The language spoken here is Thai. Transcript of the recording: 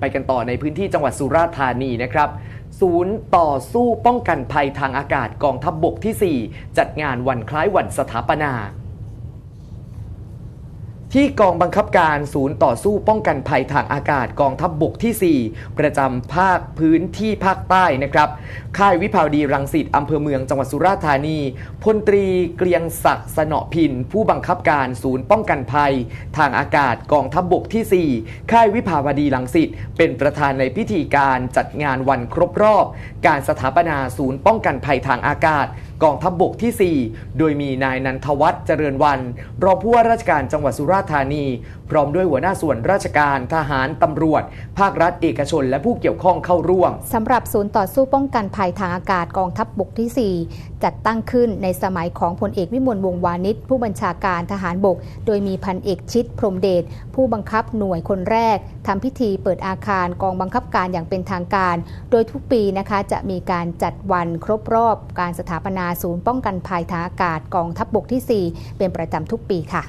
ไปกันต่อในพื้นที่จังหวัดสุราษฎร์ธานีนะครับศูนย์ต่อสู้ป้องกันภัยทางอากาศกองทัพบบกที่ 4 จัดงานวันคล้ายวันสถาปนา ที่กองบังคับการศูนย์ต่อสู้ป้องกันภัยทางอากาศกองทัพบบกที่ 4 ประจำภาคพื้นที่ภาคใต้นะครับ ค่ายวิภาวดีรังสิตอำเภอเมืองจังหวัดสุราษฎร์ธานีพลตรีเกรียงศักดิ์สนอพิน ผู้บังคับการศูนย์ป้องกันภัย ทางอากาศกองทัพบบกที่ 4 ค่ายวิภาวดีรังสิตเป็นประธานในพิธีการจัดงานวันครบรอบ การสถาปนาศูนย์ป้องกันภัยทางอากาศกองทัพบบกที่ 4 โดยมีนายนันทวัฒน์เจริญวัน รองผู้ว่าราชการจังหวัดสุราษฎร์ธานี พร้อมด้วยหัวหน้าส่วนราชการทหารตำรวจ ภาครัฐเอกชน และผู้เกี่ยวข้องเข้าร่วมสำหรับศูนย์ต่อสู้ป้องกันภัยทางอากาศกองทัพบบกที่ 4 จัดตั้งขึ้นในสมัยของพลเอกวิมลวงวานิชผู้บัญชาการทหารบก โดยมีพันเอกชิดพรมเดชผู้บังคับหน่วยคนแรกทำพิธีเปิดอาคารกองบังคับการอย่างเป็นทางการ โดยทุกปีนะคะจะมีการจัดวันครบรอบการสถาปนาศูนย์ป้องกันภัยทางอากาศกองทัพบบกที่ 4 เป็นประจำทุกปีค่ะ